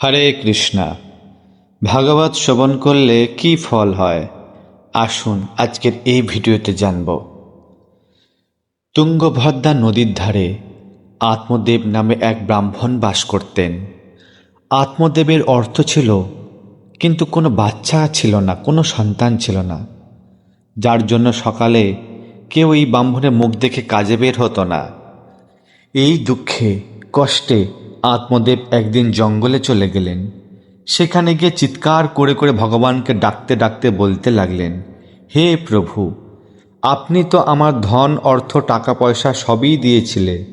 হরে কৃষ্ণা। ভাগবত শ্রবণ করলে কি ফল হয়? আসুন আজকের এই ভিডিওতে জানব। তুঙ্গভদ্রা নদীর ধারে আত্মদেব নামে এক ব্রাহ্মণ বাস করতেন। আত্মদেবের অর্থ ছিল, কিন্তু কোনো বাচ্চা ছিল না, কোনো সন্তান ছিল না। যার জন্য সকালে কেউ এই ব্রাহ্মণের মুখ দেখে কাজে বের হতো না। এই দুঃখে, কষ্টে আত্মদেব একদিন জঙ্গলে চলে গেলেন। সেখানে গিয়ে চিৎকার করে করে ভগবানকে ডাকতে ডাকতে বলতে লাগলেন, হে প্রভু, আপনি তো আমার ধন, অর্থ, টাকা, পয়সা সবই দিয়েছিলে।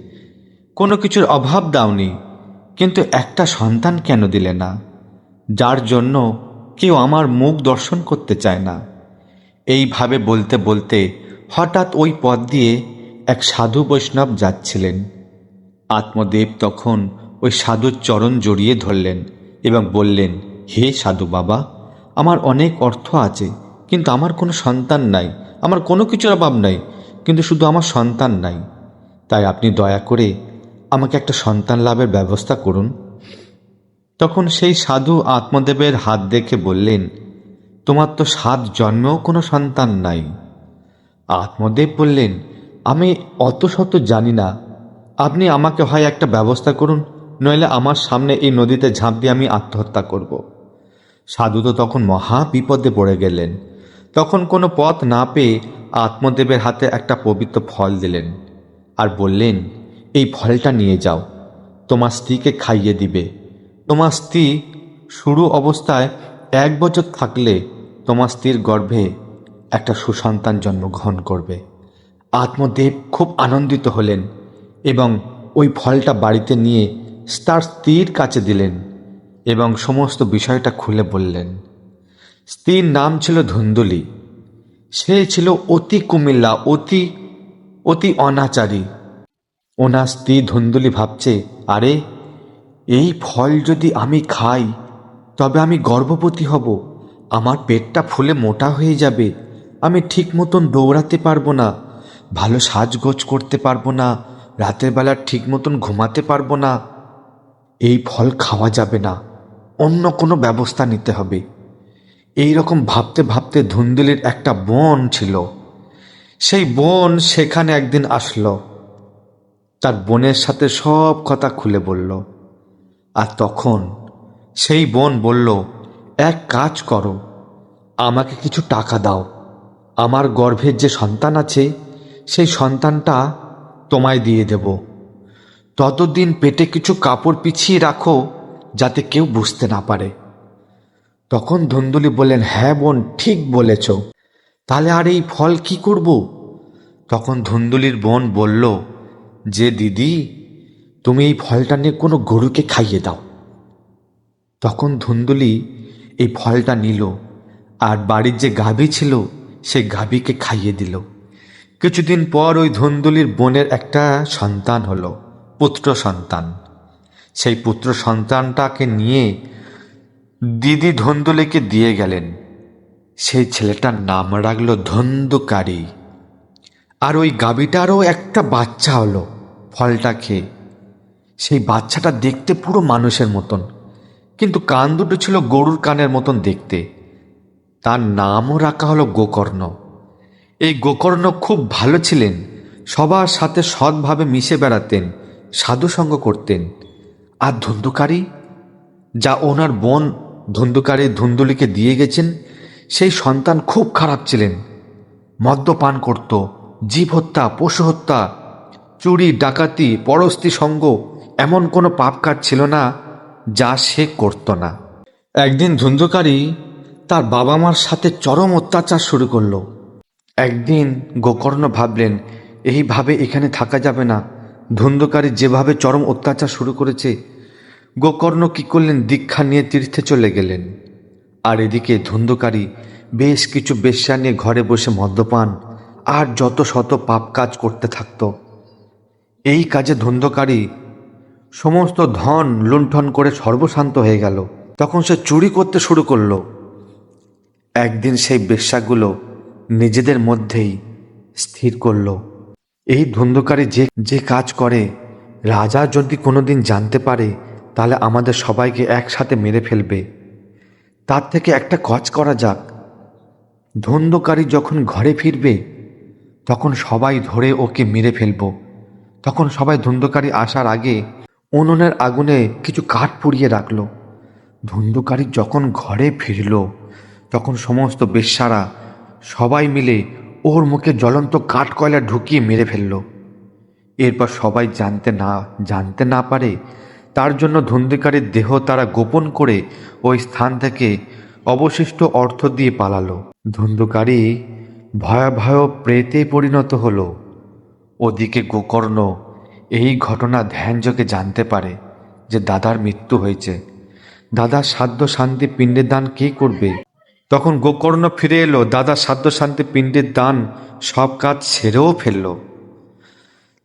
কোনো কিছুর অভাব দাওনি, কিন্তু একটা সন্তান কেন দিলে না? যার জন্য কেউ আমার মুখ দর্শন করতে চায় না। এইভাবে বলতে বলতে হঠাৎ ওই পথ দিয়ে এক সাধু বৈষ্ণব যাচ্ছিলেন। আত্মদেব তখন ওই সাধুর চরণ জড়িয়ে ধরলেন এবং বললেন, হে সাধু বাবা, আমার অনেক অর্থ আছে, কিন্তু আমার কোনো সন্তান নাই, আমার কোনো কিছুর অভাব নাই, কিন্তু শুধু আমার সন্তান নাই। তাই আপনি দয়া করে আমাকে একটা সন্তান লাভের ব্যবস্থা করুন। তখন সেই সাধু আত্মদেবের হাত দেখে বললেন, তোমার তো সাত জন্মেও কোনো সন্তান নাই। আত্মদেব বললেন, আমি অত শত জানি না। আপনি আমাকে হয় একটা ব্যবস্থা করুন নইলে আমার সামনে এই নদীতে ঝাঁপ দিয়ে আমি আত্মহত্যা করব। সাধু তো তখন মহা বিপদে পড়ে গেলেন। তখন কোনো পথ না পেয়ে আত্মদেবের হাতে একটা পবিত্র ফল দিলেন আর বললেন, এই ফলটা নিয়ে যাও। তোমার স্ত্রীকে খাইয়ে দিবে। তোমার স্ত্রী শুরু অবস্থায় এক বছর থাকলে তোমার স্ত্রীর গর্ভে একটা সুসন্তান জন্মগ্রহণ করবে। আত্মদেব খুব আনন্দিত হলেন এবং ওই ফলটা বাড়িতে নিয়ে তার স্ত্রীর কাছে দিলেন এবং সমস্ত বিষয়টা খুলে বললেন। স্ত্রীর নাম ছিল ধুন্দুলি। সে ছিল অতি কুমিল্লা, অতি অতি অনাচারী। ওনার স্ত্রী ধুন্দুলি ভাবছে, আরে, এই ফল যদি আমি খাই, তবে আমি গর্ভবতী হব। আমার পেটটা ফুলে মোটা হয়ে যাবে। আমি ঠিক মতন দৌড়াতে পারব না, ভালো সাজগোজ করতে পারব না, রাতের বেলা ঠিক মতন ঘুমাতে পারব না। এই ফল খাওয়া যাবে না। অন্য কোনো ব্যবস্থা নিতে হবে। এই রকম ভাবতে ভাবতে ধুন্দুলির একটা বোন ছিল। সেই বোন সেখানে একদিন আসলো। তার বোনের সাথে সব কথা খুলে বলল। আর তখন সেই বোন বলল, এক কাজ করো, আমাকে কিছু টাকা দাও। আমার গর্ভের যে সন্তান আছে, সেই সন্তানটা তোমায় দিয়ে দেব। ততদিন পেটে কিছু কাপড় পিছিয়ে রাখো যাতে কেউ বুঝতে না পারে। তখন ধুন্দুলি বললেন হ্যাঁ বোন, ঠিক বলেছ। তাহলে আর এই ফল কি করব? তখন ধুন্দুলির বোন বলল, যে দিদি, তুমি এই ফলটা নিয়ে কোনো গরুকে খাইয়ে দাও। তখন ধুন্দুলি এই ফলটা নিল, আর বাড়ির যে গাভী ছিল সেই গাভীকে খাইয়ে দিল। কিছুদিন পর ওই ধুন্দুলির বোনের একটা সন্তান হলো। পুত্র সন্তান। সেই পুত্র সন্তানটাকে নিয়ে দিদি ধন্দুলিকে দিয়ে গেলেন। সেই ছেলেটার নাম রাখল ধন্দুকারী। আর ওই গাভীটারও একটা বাচ্চা হলো, ফলটা খেয়ে। সেই বাচ্চাটা দেখতে পুরো মানুষের মতন, কিন্তু কান দুটো ছিল গরুর কানের মতন দেখতে। তার নামও রাখা হলো গোকর্ণ। এই গোকর্ণ খুব ভালো ছিলেন, সবার সাথে সৎভাবে মিশে বেড়াতেন। সাধুসঙ্গ করতেন। আর ধুন্দুকারী, যা ওনার বোন ধুন্দুকারী ধুন্দুলিকে দিয়ে গেছেন, সেই সন্তান খুব খারাপ ছিলেন। মদ্যপান করত, জীব হত্যা, পশু হত্যা, চুরি, ডাকাতি, পরস্তি সঙ্গ, এমন কোনো পাপ কাজ ছিল না যা সে করত না। একদিন ধুন্ধুকারী তার বাবা মার সাথে চরম অত্যাচার শুরু করল। একদিন গোকর্ণ ভাবলেন, এইভাবে এখানে থাকা যাবে না। ধুন্ধকারী যেভাবে চরম অত্যাচার শুরু করেছে, গোকর্ণ কি করলেন দীক্ষা নিয়ে তীর্থে চলে গেলেন। আর এদিকে ধুন্ধকারী বেশ কিছু বেশ্যা নিয়ে ঘরে বসে মদ্যপান আর যত শত পাপ কাজ করতে থাকত। এই কাজে ধুন্ধকারী সমস্ত ধন লুণ্ঠন করে সর্বশান্ত হয়ে গেল। তখন সে চুরি করতে শুরু করল। একদিন সেই বেশ্যাগুলো নিজেদের মধ্যেই স্থির করল। এই ধুন্ধকারী যে যে কাজ করে, রাজা যদি কোনোদিন জানতে পারে, তাহলে আমাদের সবাইকে একসাথে মেরে ফেলবে। তার থেকে একটা কাজ করা যাক। ধন্দকারী যখন ঘরে ফিরবে, তখন সবাই ধরে ওকে মেরে ফেলব। তখন সবাই ধন্দকারী আসার আগে উনুনের আগুনে কিছু কাঠ পুড়িয়ে রাখল। ধন্দকারী যখন ঘরে ফিরল, তখন সমস্ত বেশ্যারা সবাই মিলে ওর মুখে জ্বলন্ত কাঠ কয়লা ঢুকিয়ে মেরে ফেলল। এরপর সবাই জানতে না জানতে না পারে তার জন্য ধন্দকারীর দেহ তারা গোপন করে ওই স্থান থেকে অবশিষ্ট অর্থ দিয়ে পালালো। ধন্দকারী ভয়াবহ প্রেতে পরিণত হলো। ওদিকে গোকর্ণ এই ঘটনা ধ্যানযোগে জানতে পারে যে দাদার মৃত্যু হয়েছে। দাদার সাধ্য শান্তি পিণ্ডের দান কে করবে? তখন গোকর্ণ ফিরে এলো, দাদা শান্তি পিণ্ডের দান, সব কাজ সেরেও ফেলল।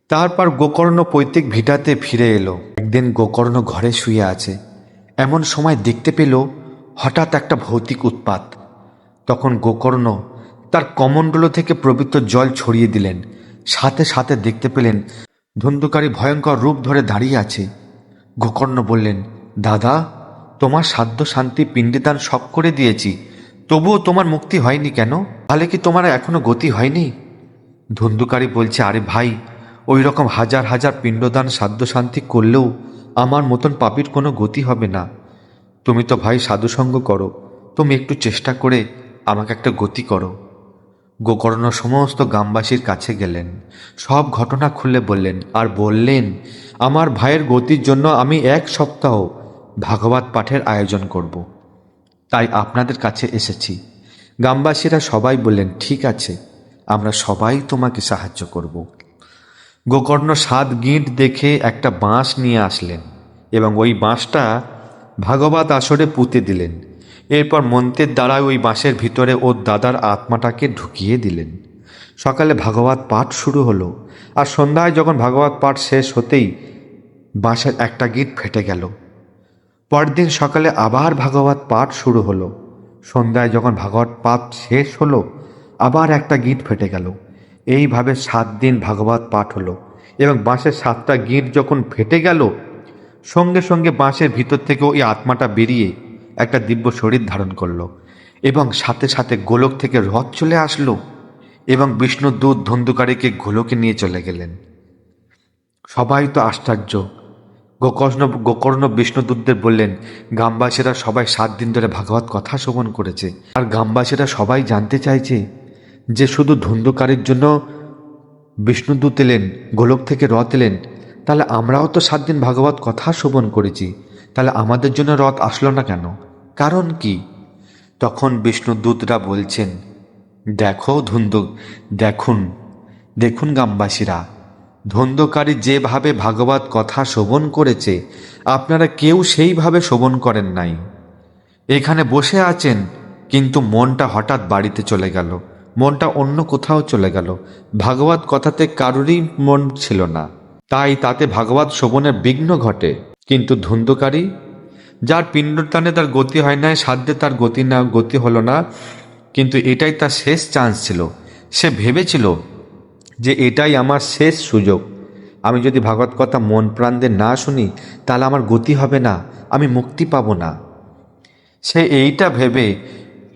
তারপর গোকর্ণ পৈতৃক ভিটাতে ফিরে এলো। একদিন গোকর্ণ ঘরে শুয়ে আছে। এমন সময় দেখতে পেল, হঠাৎ একটা ভৌতিক উৎপাত। তখন গোকর্ণ তার কমণ্ডল থেকে পবিত্র জল ছড়িয়ে দিলেন। সাথে সাথে দেখতে পেলেন, ধন্দুকারী ভয়ঙ্কর রূপ ধরে দাঁড়িয়ে আছে। গোকর্ণ বললেন, দাদা, তোমার সাধ্য শান্তি পিণ্ডিদান সব করে দিয়েছি। তবুও তোমার মুক্তি হয়নি কেন? তাহলে কি তোমার এখনও গতি হয়নি? ধন্দুকারী বলছে, আরে ভাই ওই রকম হাজার হাজার পিণ্ডদান সাধ্য শান্তি করলেও আমার মতন পাপির কোনো গতি হবে না। তুমি তো ভাই সাধুসঙ্গ করো, তুমি একটু চেষ্টা করে আমাকে একটা গতি করো। গোকর্ণ সমস্ত গ্রামবাসীর কাছে গেলেন। সব ঘটনা খুলে বললেন, আর বললেন, আমার ভাইয়ের গতির জন্য আমি এক সপ্তাহ ভাগবত পাঠের আয়োজন করব। তাই আপনাদের কাছে এসেছি। গ্রামবাসীরা সবাই বললেন, ঠিক আছে, আমরা সবাই তোমাকে সাহায্য করব। গোকর্ণ সাত গিঁট দেখে একটা বাঁশ নিয়ে আসলেন এবং ওই বাঁশটা ভাগবত আসরে পুঁতে দিলেন। এরপর মন্ত্রের দ্বারা ওই বাঁশের ভিতরে ওর দাদার আত্মাটাকে ঢুকিয়ে দিলেন। সকালে ভাগবত পাঠ শুরু হলো আর সন্ধ্যায় যখন ভাগবত পাঠ শেষ হতেই বাঁশের একটা গিট ফেটে গেল। পরদিন সকালে আবার ভাগবত পাঠ শুরু হলো। সন্ধ্যায় যখন ভাগবত পাঠ শেষ হলো, আবার একটা গীত ফেটে গেল। এইভাবে সাত দিন ভাগবত পাঠ হলো এবং বাঁশের সাতটা গিট যখন ফেটে গেল, সঙ্গে সঙ্গে বাঁশের ভিতর থেকে ওই আত্মাটা বেরিয়ে একটা দিব্য শরীর ধারণ করল এবং সাথে সাথে গোলক থেকে রথ চলে আসলো এবং বিষ্ণু দূত ধন্দুকারীকে গোলকে নিয়ে চলে গেলেন। সবাই তো আশ্চর্য গোকর্ণ গোকর্ণ বিষ্ণুদূতদের বললেন, গ্রামবাসীরা সবাই সাত দিন ধরে ভাগবত কথা শ্রবণ করেছে। আর গ্রামবাসীরা সবাই জানতে চাইছে যে শুধু ধুন্ধুকারীর জন্য বিষ্ণুদূত এলেন, গোলক থেকে রথ এলেন, তাহলে আমরাও তো সাত দিন ভাগবত কথা শ্রবণ করেছি, তাহলে আমাদের জন্য রথ আসলো না কেন? কারণ কি? তখন বিষ্ণুদূতরা বলছেন, দেখো ধুন্ধু, দেখুন দেখুন গ্রামবাসীরা ধন্দকারী যেভাবে ভাগবত কথা শোভন করেছে, আপনারা কেউ সেইভাবে শোভন করেন নাই। এখানে বসে আছেন, কিন্তু মনটা হঠাৎ বাড়িতে চলে গেল, মনটা অন্য কোথাও চলে গেল। ভাগবত কথাতে কারোরই মন ছিল না। তাই তাতে ভাগবত শোভনের বিঘ্ন ঘটে। কিন্তু ধুন্ধকারী যার পিণ্ডটানে তার গতি হয় না সাধ্যে তার গতি না, গতি হলো না, কিন্তু এটাই তার শেষ চান্স ছিল। সে ভেবেছিল যে এটাই আমার শেষ সুযোগ। আমি যদি ভাগবত কথা মন প্রাণ দিয়ে না শুনি, তাহলে আমার গতি হবে না, আমি মুক্তি পাব না। সে এইটা ভেবে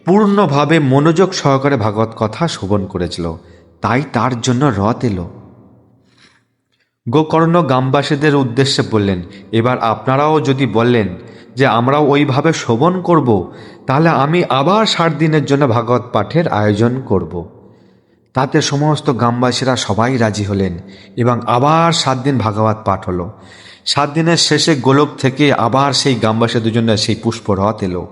পূর্ণভাবে মনোযোগ সহকারে ভাগবত কথা শোভন করেছিল। তাই তার জন্য রথ এলো। গোকর্ণ গ্রামবাসীদের উদ্দেশ্যে বললেন, এবার আপনারাও যদি বললেন যে আমরাও ওইভাবে শোভন করব, তাহলে আমি আবার ষাট দিনের জন্য ভাগবত পাঠের আয়োজন করব। তাতে সমস্ত গ্রামবাসীরা সবাই রাজি হলেন এবং আবার সাত দিন ভাগবত পাঠ হলো। সাত দিনের শেষে গোলক থেকে আবার সেই গ্রামবাসী দুজনের সেই পুষ্প রথ এলো।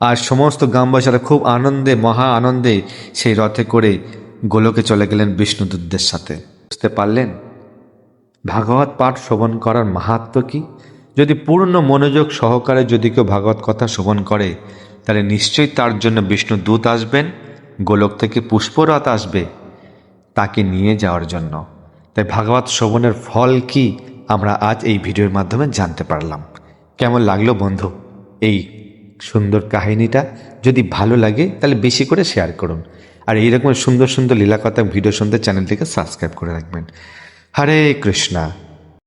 আর সমস্ত গ্রামবাসীরা খুব আনন্দে, মহা আনন্দে সেই রথে করে গোলকে চলে গেলেন বিষ্ণুদূতদের সাথে। বুঝতে পারলেন? ভাগবত পাঠ শোভন করার মাহাত্ম কি? যদি পূর্ণ মনোযোগ সহকারে যদি কেউ ভাগবত কথা শোভন করে, তাহলে নিশ্চয়ই তার জন্য বিষ্ণু দূত আসবেন। গোলক থেকে পুষ্পরাত আসবে তাকে নিয়ে যাওয়ার জন্য। তাই ভাগবত শ্রবণের ফল কি আমরা আজ এই ভিডিওর মাধ্যমে জানতে পারলাম। কেমন লাগল বন্ধু এই সুন্দর কাহিনীটা? যদি ভালো লাগে তাহলে বেশি করে শেয়ার করুন। আর এইরকম সুন্দর সুন্দর লীলাকথা ভিডিও শুনতে চ্যানেলটিকে সাবস্ক্রাইব করে রাখবেন। হরে কৃষ্ণা।